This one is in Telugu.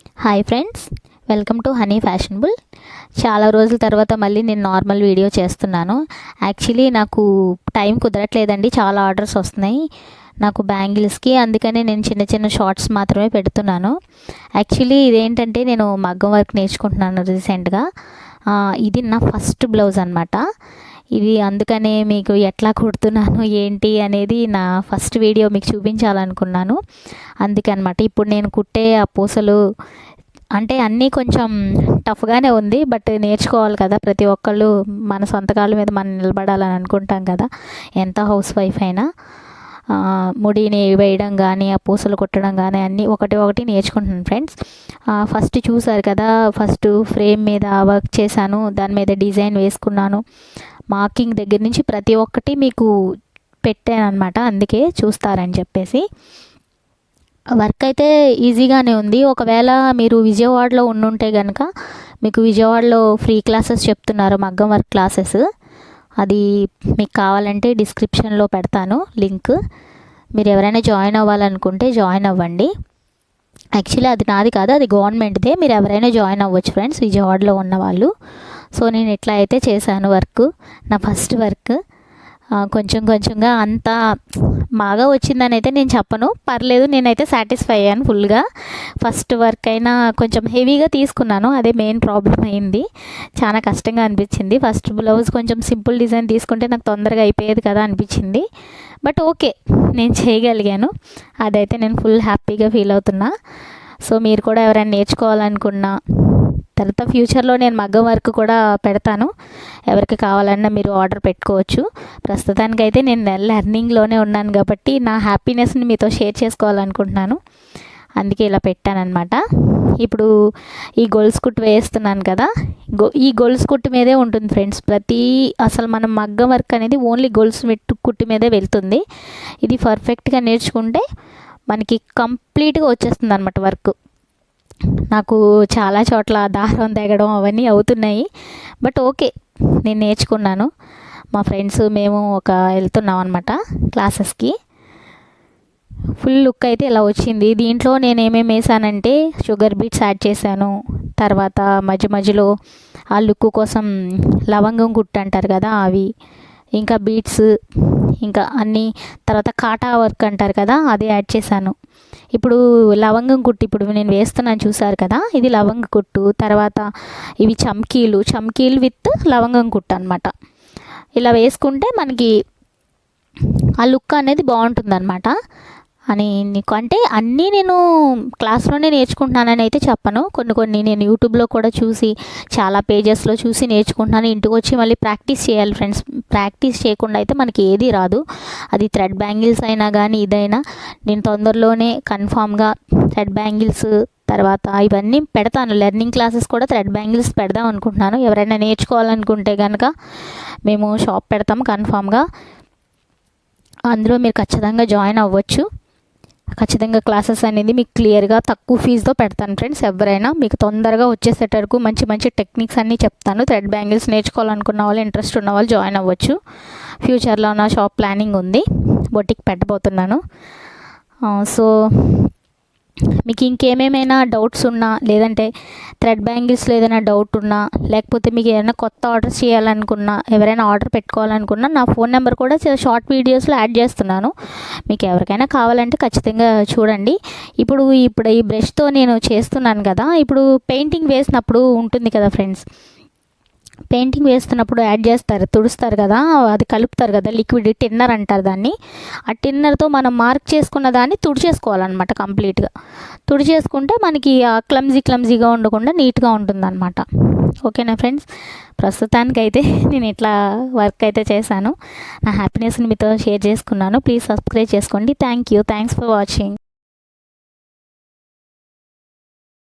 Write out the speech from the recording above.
Hi friends welcome to honey fashionable చాలా రోజుల తర్వాత మళ్ళీ నేను నార్మల్ వీడియో చేస్తున్నాను. యాక్చువల్లీ నాకు టైం కుదరట్లేదండి చాలా ఆర్డర్స్ వస్తున్నాయి. నాకు బ్యాంగిల్స్కి అందుకనే నేను చిన్న చిన్న షార్ట్స్ మాత్రమే పెడుతున్నాను. యాక్చువల్లీ ఇదేంటంటే నేను మగ్గం వర్క్ నేర్చుకుంటున్నాను రీసెంట్గా ఇది నా ఫస్ట్ బ్లౌజ్ అనమాట ఇది అందుకనే మీకు ఎట్లా కుడుతున్నాను ఏంటి అనేది నా ఫస్ట్ వీడియో మీకు చూపించాలనుకున్నాను. అందుకనమాట ఇప్పుడు నేను కుట్టే ఆ పూసలు అంటే అన్నీ కొంచెం టఫ్గానే ఉంది బట్ నేర్చుకోవాలి కదా ప్రతి ఒక్కళ్ళు మన సొంత కాళ్ళ మీద మనం నిలబడాలని అనుకుంటాం కదా ఎంత హౌస్ వైఫ్ అయినా. ముడిని వేయడం కానీ ఆ పూసలు కుట్టడం కానీ అన్నీ ఒకటి ఒకటి నేర్చుకుంటున్నాను ఫ్రెండ్స్. ఫస్ట్ చూసారు కదా ఫస్ట్ ఫ్రేమ్ మీద వర్క్ చేశాను దాని మీద డిజైన్ వేసుకున్నాను. మార్కింగ్ దగ్గర నుంచి ప్రతి ఒక్కటి మీకు పెట్టాను అనమాట అందుకే చూస్తారని చెప్పేసి. వర్క్ అయితే ఈజీగానే ఉంది. ఒకవేళ మీరు విజయవాడలో ఉండుంటే కనుక మీకు విజయవాడలో ఫ్రీ క్లాసెస్ చెప్తున్నారు మగ్గం వర్క్ క్లాసెస్. అది మీకు కావాలంటే డిస్క్రిప్షన్లో పెడతాను లింక్. మీరు ఎవరైనా జాయిన్ అవ్వాలనుకుంటే జాయిన్ అవ్వండి. యాక్చువల్లీ అది నాది కాదు అది గవర్నమెంట్దే. మీరు ఎవరైనా జాయిన్ అవ్వచ్చు ఫ్రెండ్స్ విజయవాడలో ఉన్న వాళ్ళు సో నేను ఇట్లా అయితే చేశాను వర్క్ నా ఫస్ట్ వర్క్ కొంచెం కొంచెంగా అంతా బాగా వచ్చిందని అయితే నేను చెప్పను. పర్లేదు నేనైతే సాటిస్ఫై అయ్యాను ఫుల్గా ఫస్ట్ వర్క్ అయినా కొంచెం హెవీగా తీసుకున్నాను అదే మెయిన్ ప్రాబ్లం అయింది. చాలా కష్టంగా అనిపించింది. ఫస్ట్ బ్లౌజ్ కొంచెం సింపుల్ డిజైన్ తీసుకుంటే నాకు తొందరగా అయిపోయేది కదా అనిపించింది. బట్ ఓకే నేను చేయగలిగాను. అదైతే నేను ఫుల్ హ్యాపీగా ఫీల్ అవుతున్నా. సో మీరు కూడా ఎవరైనా నేర్చుకోవాలనుకున్నా తర్వాత ఫ్యూచర్లో నేను మగ్గం వర్క్ కూడా పెడతాను. ఎవరికి కావాలన్నా మీరు ఆర్డర్ పెట్టుకోవచ్చు. ప్రస్తుతానికైతే నేను లెర్నింగ్లోనే ఉన్నాను కాబట్టి నా హ్యాపీనెస్ని మీతో షేర్ చేసుకోవాలనుకుంటున్నాను. అందుకే ఇలా పెట్టానమాట ఇప్పుడు ఈ గొలుసు కుట్టు వేస్తున్నాను కదా గొ ఈ గొలుసు కుట్టు మీదే ఉంటుంది ఫ్రెండ్స్. ప్రతి అసలు మనం మగ్గం వర్క్ అనేది ఓన్లీ గొలుసు మెట్టు కుట్టు మీదే వెళ్తుంది. ఇది పర్ఫెక్ట్గా నేర్చుకుంటే మనకి కంప్లీట్గా వచ్చేస్తుంది అనమాట వర్క్. నాకు చాలా చోట్ల దారం తెగడం అవన్నీ అవుతున్నాయి. బట్ ఓకే నేను నేర్చుకున్నాను. మా ఫ్రెండ్స్ మేము ఒక వెళ్తున్నాం అనమాట క్లాసెస్కి. ఫుల్ లుక్ అయితే ఇలా వచ్చింది. దీంట్లో నేను ఏమేమి వేసానంటే షుగర్ బీట్స్ యాడ్ చేశాను. తర్వాత మధ్య మధ్యలో ఆ లుక్ కోసం లవంగం గుట్టు అంటారు కదా అవి. ఇంకా బీట్స్ ఇంకా అన్నీ తర్వాత కాటా వర్క్ అంటారు కదా అది యాడ్ చేశాను. ఇప్పుడు లవంగం కుట్టు ఇప్పుడు నేను వేస్తున్నాను చూసారు కదా ఇది లవంగ కుట్టు తర్వాత ఇవి చమ్కీలు చమ్కీలు విత్ లవంగం కుట్టు అనమాట ఇలా వేసుకుంటే మనకి ఆ లుక్ అనేది బాగుంటుంది అనమాట అని నీకు అంటే అన్నీ నేను క్లాస్లోనే నేర్చుకుంటున్నానని అయితే చెప్పను. కొన్ని కొన్ని నేను యూట్యూబ్లో కూడా చూసి చాలా పేజెస్లో చూసి నేర్చుకుంటున్నాను. ఇంటికి వచ్చి మళ్ళీ ప్రాక్టీస్ చేయాలి ఫ్రెండ్స్. ప్రాక్టీస్ చేయకుండా అయితే మనకి ఏది రాదు. అది థ్రెడ్ బ్యాంగిల్స్ అయినా కానీ ఇదైనా నేను తొందరలోనే కన్ఫామ్గా థ్రెడ్ బ్యాంగిల్స్ తర్వాత ఇవన్నీ పెడతాను. లెర్నింగ్ క్లాసెస్ కూడా థ్రెడ్ బ్యాంగిల్స్ పెడదాం అనుకుంటున్నాను. ఎవరైనా నేర్చుకోవాలనుకుంటే కనుక మేము షాప్ పెడతాం కన్ఫామ్గా. అందులో మీరు ఖచ్చితంగా జాయిన్ అవ్వచ్చు. ఖచ్చితంగా క్లాసెస్ అనేది మీకు క్లియర్గా తక్కువ ఫీజుతో పెడతాను ఫ్రెండ్స్. ఎవరైనా మీకు తొందరగా వచ్చేసేటరకు మంచి మంచి టెక్నిక్స్ అన్నీ చెప్తాను. థ్రెడ్ బ్యాంగిల్స్ నేర్చుకోవాలనుకున్న వాళ్ళు ఇంట్రెస్ట్ ఉన్న వాళ్ళు జాయిన్ అవ్వచ్చు. ఫ్యూచర్లో నా షాప్ ప్లానింగ్ ఉంది. బొటిక్ పెట్టబోతున్నాను. సో మీకు ఇంకేమేమైనా డౌట్స్ ఉన్నా లేదంటే థ్రెడ్ బ్యాంగిల్స్లో ఏదైనా డౌట్ ఉన్నా లేకపోతే మీకు ఏదైనా కొత్త ఆర్డర్స్ చేయాలనుకున్నా ఎవరైనా ఆర్డర్ పెట్టుకోవాలనుకున్నా నా ఫోన్ నెంబర్ కూడా షార్ట్ వీడియోస్లో యాడ్ చేస్తున్నాను. మీకు ఎవరికైనా కావాలంటే ఖచ్చితంగా చూడండి. ఇప్పుడు ఇప్పుడు ఈ బ్రష్తో నేను చేస్తున్నాను కదా ఇప్పుడు పెయింటింగ్ వేసినప్పుడు ఉంటుంది కదా ఫ్రెండ్స్ పెయింటింగ్ వేస్తున్నప్పుడు యాడ్ చేస్తారు తుడుస్తారు కదా అది కలుపుతారు కదా లిక్విడ్ టిన్నర్ అంటారు దాన్ని. ఆ టిన్నర్తో మనం మార్క్ చేసుకున్న దాన్ని తుడిచేసుకోవాలన్నమాట కంప్లీట్గా. తుడిచేసుకుంటే మనకి ఆ క్లమ్జీ క్లమ్జీగా ఉండకుండా నీట్గా ఉంటుందన్నమాట. ఓకేనా ఫ్రెండ్స్? ప్రస్తుతానికైతే నేను ఇట్లా వర్క్ అయితే చేశాను. నా హ్యాపీనెస్ని మీతో షేర్ చేసుకున్నాను. ప్లీజ్ సబ్స్క్రైబ్ చేసుకోండి. Thank you thanks for watching.